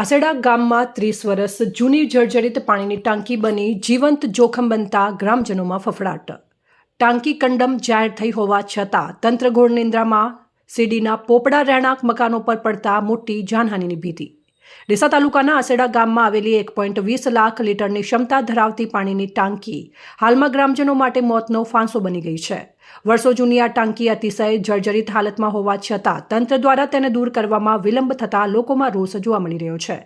આસેડા ગામમાં ત્રીસ વર્ષ જૂની જર્જરિત પાણીની ટાંકી બની જીવંત જોખમ બનતા ગ્રામજનોમાં ફફડાટ. ટાંકી કંડમ જાહેર થઈ હોવા છતાં તંત્ર ઘોર નિંદ્રામાં સીડીના પોપડા રહેણાંક મકાનો પર પડતા મોટી જાનહાનિની ભીતિ. ડીસા તાલુકાના આસેડા ગામમાં આવેલી એક પોઈન્ટ વીસ લાખ લીટરની ક્ષમતા ધરાવતી પાણીની ટાંકી હાલમાં ગ્રામજનો માટે મોતનો ફાંસો બની ગઈ છે. વર્ષો જૂની આ ટાંકી અતિશય જર્જરિત હાલતમાં હોવા છતાં તંત્ર દ્વારા તેને દૂર કરવામાં વિલંબ થતાં લોકોમાં રોષ જોવા મળી રહ્યો છે.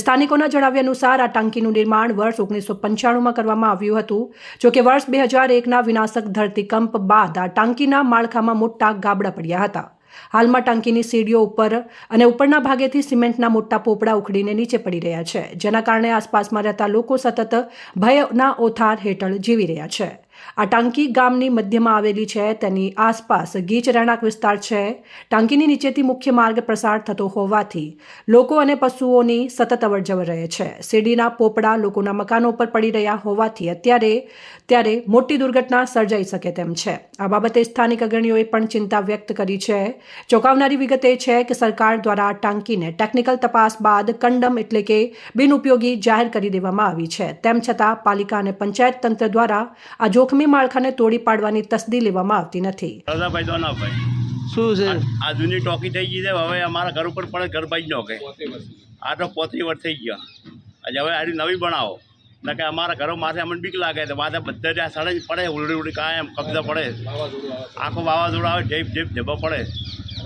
સ્થાનિકોના જણાવ્યા અનુસાર આ ટાંકીનું નિર્માણ વર્ષ ઓગણીસો પંચાણુંમાં કરવામાં આવ્યું હતું, જો કે વર્ષ બે હજાર એકના વિનાશક ધરતીકંપ બાદ આ ટાંકીના માળખામાં મોટા ગાબડા પડ્યા હતા. હાલમાં ટાંકીની સીડીઓ ઉપર અને ઉપરના ભાગેથી સિમેન્ટના મોટા પોપડા ઉખડીને નીચે પડી રહ્યા છે, જેના કારણે આસપાસમાં રહેતા લોકો સતત ભયના ઓથાર હેઠળ જીવી રહ્યા છે. આ ટાંકી ગામની મધ્યમાં આવેલી છે, તેની આસપાસ ગીચ રહેણાંક વિસ્તાર છે. ટાંકીની નીચેથી મુખ્ય માર્ગ પ્રસાર થતો હોવાથી લોકો અને પશુઓની સતત અવરજવર રહે છે. શેરડીના પોપડા લોકોના મકાનો પર પડી રહ્યા હોવાથી અત્યારે ત્યારે મોટી દુર્ઘટના સર્જાઈ શકે તેમ છે. આ બાબતે સ્થાનિક અગ્રણીઓએ પણ ચિંતા વ્યક્ત કરી છે. ચોંકાવનારી વિગત એ છે કે સરકાર દ્વારા ટાંકીને ટેકનિકલ તપાસ બાદ કંડમ એટલે કે બિનઉપયોગી જાહેર કરી દેવામાં આવી છે. તેમ છતાં પાલિકા અને પંચાયત તંત્ર દ્વારા આ જોખમી માળખાને તોડી પાડવાની તસદી લેવામાં આવતી નથી. દાદાભાઈ દોનાભાઈ શું છે? આ જૂની ટોકી થઈ ગઈ છે હવે અમારા ઘર ઉપર પડે ઘર બાજી નોકે આ તો પોતરી વર્ષ થઈ ગયા. આજે હવે આરી નવી બનાવો. ના કે અમારા ઘરો માથે અમને બીક લાગે તો માથે બધા ત્યાં સડે પડે ઉલડી ઉલડી કાયમ કબજા પડે. આખો વાવાઝોડું આવે ઢેપ ઢેપ ઢેબો પડે.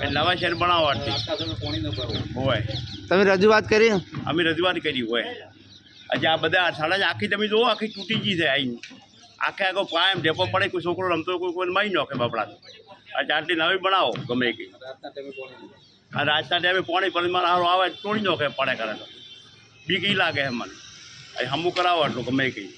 એટલે નવા શહેર બનાવો આટલી હોય. તમે રજૂઆત કરી? અમે રજૂઆત કરી હોય. આજે આ બધા સાડા જ આખી તમે જુઓ આખી તૂટી ગઈ છે આઈ આખે આખો કાયમ ઢેપો પડે, કોઈ છોકરો રમતો કોઈ કોઈ મારી નાખે બાપડા. આજે આટલી નવી બનાવો, ગમે કે આ રાજના ટાઈમે પાણી મારે સારું આવે, તોડી નાખે પડે કરે તો. બીક ઈ લાગે મને. હમું કરાવો આટલું, ગમે કંઈ.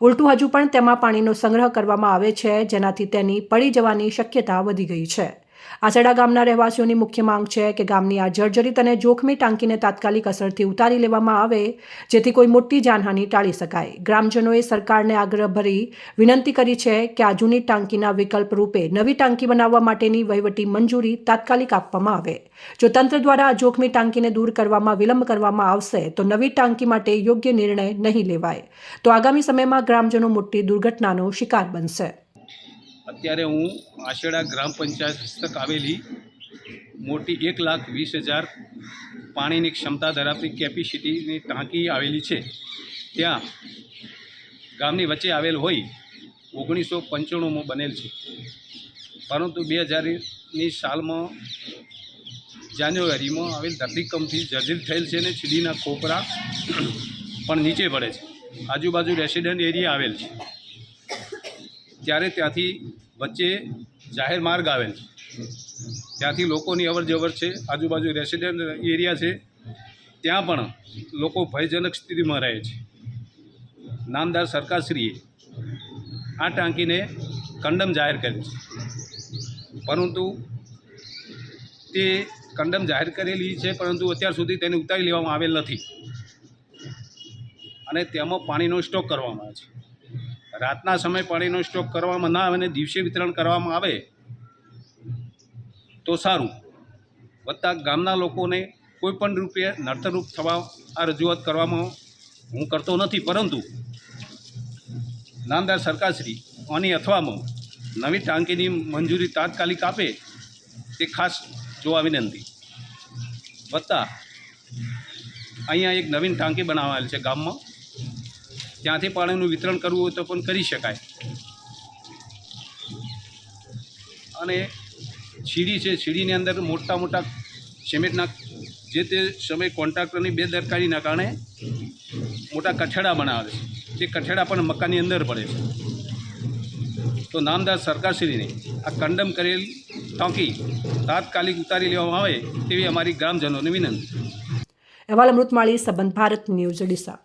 ઉલટું હજુ પણ તેમાં પાણીનો સંગ્રહ કરવામાં આવે છે, જેનાથી તેની પડી જવાની શક્યતા વધી ગઈ છે. આસેડા ગામના રહેવાસીઓની મુખ્ય માંગ છે કે ગામની આ જર્જરિત અને જોખમી ટાંકીને તાત્કાલિક અસરથી ઉતારી લેવામાં આવે, જેથી કોઈ મોટી જાનહાનિ ટાળી શકાય. ગ્રામજનોએ સરકારને આગ્રહ ભરી વિનંતી કરી છે કે આ જૂની ટાંકીના વિકલ્પ રૂપે નવી ટાંકી બનાવવા માટેની વહીવટી મંજૂરી તાત્કાલિક આપવામાં આવે. જો તંત્ર દ્વારા આ જોખમી ટાંકીને દૂર કરવામાં વિલંબ કરવામાં આવશે, તો નવી ટાંકી માટે યોગ્ય નિર્ણય નહીં લેવાય. તો આગામી સમયમાં ગ્રામજનો મોટી દુર્ઘટનાનો શિકાર બનશે. અત્યારે હું આશેડા ગ્રામ પંચાયત હસ્તક આવેલી, મોટી એક લાખ વીસ હજાર પાણીની ક્ષમતા ધરાવતી કેપેસિટીની ટાંકી આવેલી છે. ત્યાં ગામની વચ્ચે આવેલ હોય ઓગણીસો પંચાણુંમાં બનેલ છે. પરંતુ બે હજારની સાલમાં જાન્યુઆરીમાં આવેલ ધરતીકંપથી જર્જરિત થયેલ છે અને સીડીના ખોપરા પણ નીચે પડે છે. આજુબાજુ રેસિડેન્ટ એરિયા આવેલ છે. ત્યારે ત્યાંથી વચ્ચે જાહેર માર્ગ આવેલ છે. ત્યાંથી લોકોની અવર જવર છે, આજુબાજુ રેસિડેન્ટ એરિયા છે. ત્યાં પણ લોકો ભયજનક સ્થિતિમાં રહે છે. નામદાર સરકારશ્રીએ આ ટાંકીને કંડમ જાહેર કરી છે. પરંતુ તે કંડમ જાહેર કરેલી છે, પરંતુ અત્યાર સુધી તેને ઉતારી લેવામાં આવેલ નથી. અને તેમાં પાણીનો સ્ટોક કરવામાં આવે છે. રાતના સમય પાણીનો સ્ટોક કરવામાં ના આવે અને દિવસે વિતરણ કરવામાં આવે, તો સારું. વત્તા ગામના લોકોને કોઈ પણ રૂપે નડતરરૂપ થવા આ રજૂઆત કરવામાં હું કરતો નથી, પરંતુ નામદાર સરકારશ્રી આની અથવામાં નવી ટાંકીની મંજૂરી તાત્કાલિક આપે તે ખાસ જોવા વિનંતી. વત્તા અહીંયા એક નવીન ટાંકી બનાવાયેલ છે ગામમાં. ત્યાંથી પાણીનું વિતરણ કરવું હોય તો પણ કરી શકાય. અને સીડી છે, સીડીની અંદર મોટા મોટા સિમેન્ટના જે તે સમય કોન્ટ્રાક્ટરની બેદરકારીના કારણે મોટા કઠેડા બનાવે છે. તે કઠેડા પણ મકાનની અંદર પડે છે. તો નામદાર સરકારશ્રીને આ કંડમ કરેલ ટાંકી તાત્કાલિક ઉતારી લેવામાં આવે તેવી અમારી ગ્રામજનોને વિનંતી. અહેવાલ અમૃતમાળી, સંબંધ ભારત ન્યૂઝ ડીસા